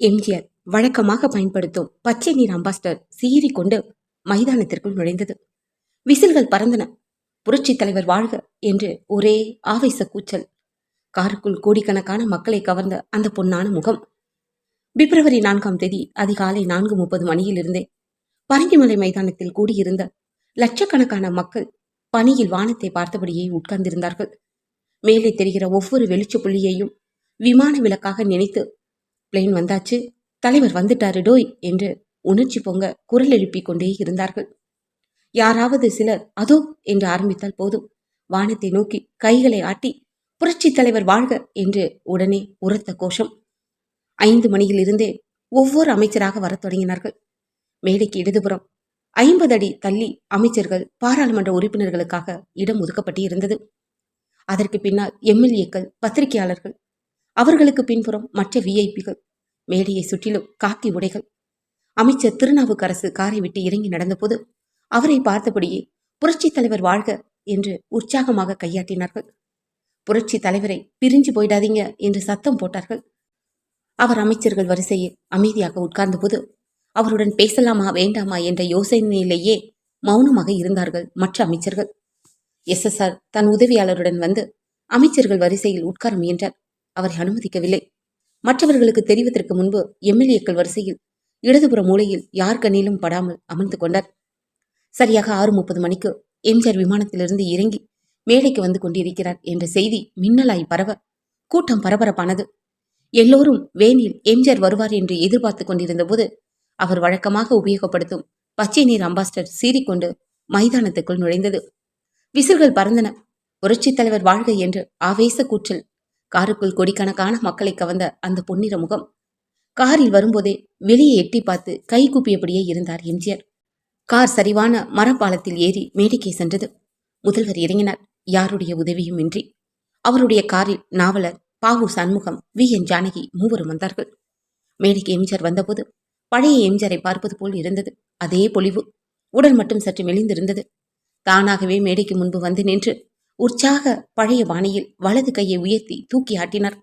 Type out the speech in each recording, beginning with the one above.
எம்ஜிஆர் வழக்கமாக பயன்படுத்தும் பச்சை நீர் அம்பாஸ்டர் சீறி கொண்டு மைதானத்திற்குள் நுழைந்தது. விசில்கள் பறந்தன. புரட்சி தலைவர் வாழ்க என்று ஒரே ஆவேச கூச்சல். காருக்குள் கோடிக்கணக்கான மக்களை கவர்ந்த அந்த பொன்னான முகம். பிப்ரவரி நான்காம் தேதி அதிகாலை நான்கு முப்பது மணியிலிருந்தே பரங்கிமலை மைதானத்தில் கூடியிருந்த லட்சக்கணக்கான மக்கள் பனியில் வானத்தை பார்த்தபடியே உட்கார்ந்திருந்தார்கள். மேலே தெரிகிற ஒவ்வொரு வெளிச்ச புள்ளியையும் விமான விளக்காக நினைத்து பிளேன் வந்தாச்சு. தலைவர் வந்துட்டாரு டோய் என்று உணர்ச்சி பொங்க குரல் எழுப்பிக் கொண்டே இருந்தார்கள். யாராவது சிலர் அதோ என்று ஆரம்பித்தால் போதும். வானத்தை நோக்கி கைகளை ஆட்டி புரட்சி தலைவர் வாழ்க என்று உடனே உரத்த கோஷம். ஐந்து மணியிலிருந்தே ஒவ்வொரு அமைச்சராக வரத் தொடங்கினார்கள். மேடைக்கு இடதுபுறம் ஐம்பது அடி தள்ளி அமைச்சர்கள் பாராளுமன்ற உறுப்பினர்களுக்காக இடம் ஒதுக்கப்பட்டு இருந்தது அதற்கு பின்னால் எம்எல்ஏக்கள் பத்திரிகையாளர்கள் அவர்களுக்கு பின்புறம் மற்ற விஐபிகள் மேடையை சுற்றிலும் காக்கி உடைகள். அமைச்சர் திருநாவுக்கரசு காரை விட்டு இறங்கி நடந்தபோது அவரை பார்த்தபடியே புரட்சி தலைவர் வாழ்க என்று உற்சாகமாக கையாட்டினார்கள். புரட்சி தலைவரை பிரிஞ்சு போயிடாதீங்க என்று சத்தம் போட்டார்கள். அவர் அமைச்சர்கள் வரிசையில் அமைதியாக உட்கார்ந்தபோது அவருடன் பேசலாமா வேண்டாமா என்ற யோசனையிலேயே மௌனமாக இருந்தார்கள் மற்ற அமைச்சர்கள். எஸ்எஸ்ஆர் தன் உதவியாளருடன் வந்து அமைச்சர்கள் வரிசையில் உட்கார முயன்றார். அவரை அனுமதிக்கவில்லை. மற்றவர்களுக்கு தெரிவதற்கு முன்பு எம்எல்ஏக்கள் வரிசையில் இடதுபுற மூலையில் யார் கண்ணிலும் படாமல் அமர்ந்து கொண்டார். சரியாக ஆறு முப்பது மணிக்கு எம்ஜிஆர் விமானத்திலிருந்து இறங்கி மேடைக்கு வந்து கொண்டிருக்கிறார் என்ற செய்தி மின்னலாய் பரவ கூட்டம் பரபரப்பானது. எல்லோரும் வேனில் எம்ஜிஆர் வருவார் என்று எதிர்பார்த்து கொண்டிருந்த போது அவர் வழக்கமாக உபயோகப்படுத்தும் பச்சை நீர் அம்பாஸ்டர் சீறிக்கொண்டு மைதானத்துக்குள் நுழைந்தது. விசில்கள் பறந்தன. புரட்சித் தலைவர் வாழ்க என்று ஆவேச கூற்றல் காருக்குள் கொடிக்கணக்கான மக்களை கவர்ந்த அந்த பொன்னிற முகம். காரில் வரும்போதே வெளியே எட்டி பார்த்து கை கூப்பியபடியே இருந்தார் எம்ஜிஆர். கார் சரிவான மரப்பாலத்தில் ஏறி மேடைக்கே சென்றது. முதல்வர் இறங்கினார். யாருடைய உதவியும் இன்றி. அவருடைய காரில் நாவலர் பாவு சண்முகம் வி. என். ஜானகி மூவரும் வந்தார்கள். மேடைக்கு எம்ஜிஆர் வந்தபோது பழைய எம்ஜிஆரை பார்ப்பது போல் இருந்தது. அதே பொலிவு. உடல் மட்டும் சற்று மெலிந்திருந்தது. தானாகவே மேடைக்கு முன்பு வந்து நின்று உற்சாக பழைய பாணியில் வலது கையை உயர்த்தி தூக்கி ஆட்டினார்.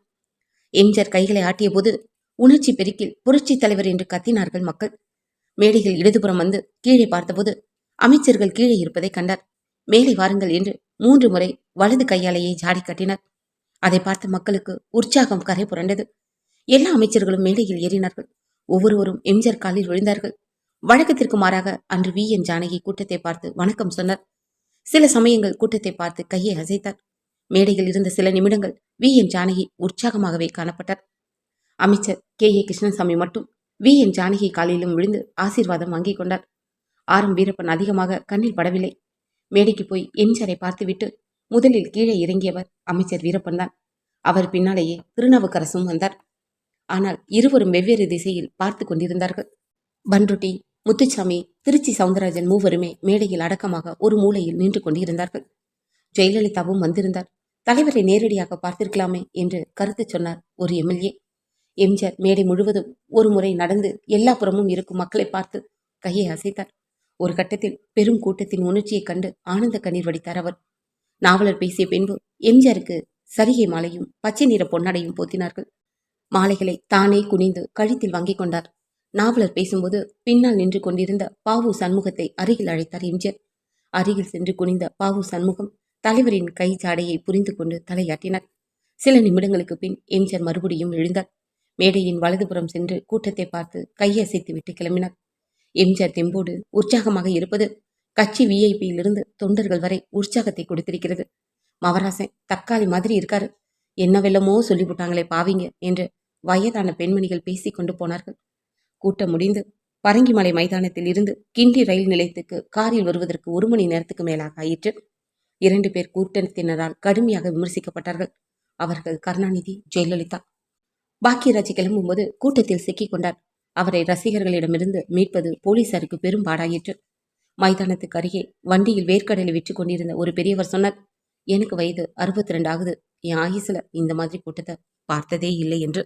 எம்ஜிஆர் கைகளை ஆட்டிய போது உணர்ச்சி பெருக்கில் புரட்சி தலைவர் என்று கத்தினார்கள் மக்கள். மேடையில் இடதுபுறம் வந்து கீழே பார்த்தபோது அமைச்சர்கள் கீழே இருப்பதை கண்டார். மேலே வாருங்கள் என்று மூன்று முறை வலது கையாலேயே ஜாடி கட்டினார். அதை பார்த்த மக்களுக்கு உற்சாகம் கரை புரண்டது. எல்லா அமைச்சர்களும் மேடையில் ஏறினார்கள். ஒவ்வொருவரும் எம்ஜிஆர் காலில் விழுந்தார்கள். வழக்கத்திற்கு மாறாக அன்று வி. என். ஜானகி கூட்டத்தை பார்த்து வணக்கம் சொன்னார். சில சமயங்கள் கூட்டத்தை பார்த்து கையை அசைத்தார் மேடையில் இருந்த சில நிமிடங்கள் வி. என். ஜானகி உற்சாகமாகவே காணப்பட்டார். அமைச்சர் கே. ஏ. கிருஷ்ணசாமி மட்டும் வி. என். ஜானகி காலிலும் விழுந்து ஆசீர்வாதம் வாங்கிக் கொண்டார். ஆரம் வீரப்பன் அதிகமாக கண்ணில் படவில்லை. மேடைக்கு போய் எம்ஜிஆரை பார்த்துவிட்டு முதலில் கீழே இறங்கியவர் அமைச்சர் வீரப்பன் தான். அவர் பின்னாலேயே திருநாவுக்கரசும் வந்தார். ஆனால் இருவரும் வெவ்வேறு திசையில் பார்த்து கொண்டிருந்தார்கள். பன்ருட்டி முத்துச்சாமி திருச்சி சவுந்தரராஜன் மூவருமே மேடையில் அடக்கமாக ஒரு மூலையில் நின்று கொண்டிருந்தார்கள். ஜெயலலிதாவும் வந்திருந்தார். தலைவரை நேரடியாக பார்த்திருக்கலாமே என்று கருத்து சொன்னார் ஒரு எம்எல்ஏ. எம்ஜிஆர் மேடை முழுவதும் ஒரு முறை நடந்து எல்லா புறமும் இருக்கும் மக்களை பார்த்து கையை அசைத்தார். ஒரு கட்டத்தில் பெரும் கூட்டத்தின் உணர்ச்சியைக் கண்டு ஆனந்த கண்ணீர் வடித்தார் அவர். நாவலர் பேசிய பின்பு எம்ஜிஆருக்கு சரிகை மாலையும் பச்சை நிற பொன்னடையும் போத்தினார்கள். மாலைகளை தானே குனிந்து கழுத்தில் வாங்கிக் கொண்டார். நாவலர் பேசும்போது பின்னால் நின்று கொண்டிருந்த பாவு சண்முகத்தை அருகில் அழைத்தார் எம்ஜிஆர். அருகில் சென்று குனிந்த பாவு சண்முகம் தலைவரின் கை சாடையை புரிந்து கொண்டு தலையாட்டினார். சில நிமிடங்களுக்கு பின் எம்ஜிஆர் மறுபடியும் எழுந்தார். மேடையின் வலதுபுறம் சென்று கூட்டத்தை பார்த்து கையசைத்து விட்டு கிளம்பினார். எம்ஜிஆர் தெம்போடு உற்சாகமாக இருப்பது கட்சி விஐபியிலிருந்து தொண்டர்கள் வரை உற்சாகத்தை கொடுத்திருக்கிறது. மவராசன் தக்காளி மாதிரி இருக்காரு. என்ன வெல்லமோ சொல்லிவிட்டாங்களே பாவிங்க என்று வயதான பெண்மணிகள் பேசிக்கொண்டு போனார்கள். கூட்டம் முடிந்து பரங்கிமலை மைதானத்தில் இருந்து கிண்டி ரயில் நிலையத்துக்கு காரில் வருவதற்கு ஒரு மணி நேரத்துக்கு மேலாக ஆயிற்று. இரண்டு பேர் கூட்டத்தினரால் கடுமையாக விமர்சிக்கப்பட்டார்கள். அவர்கள் கருணாநிதி ஜெயலலிதா. பாக்கியராஜ் கிளம்பும்போது கூட்டத்தில் சிக்கிக் கொண்டார். அவரை ரசிகர்களிடமிருந்து மீட்பது போலீசாருக்கு பெரும் பாடாயிற்று. மைதானத்துக்கு அருகே வண்டியில் வேர்க்கடலை விற்று கொண்டிருந்த ஒரு பெரியவர் சொன்னார் எனக்கு வயது அறுபத்தி ரெண்டு ஆகுது. என் ஆயுசுல இந்த மாதிரி கூட்டத்தை பார்த்ததே இல்லை என்று.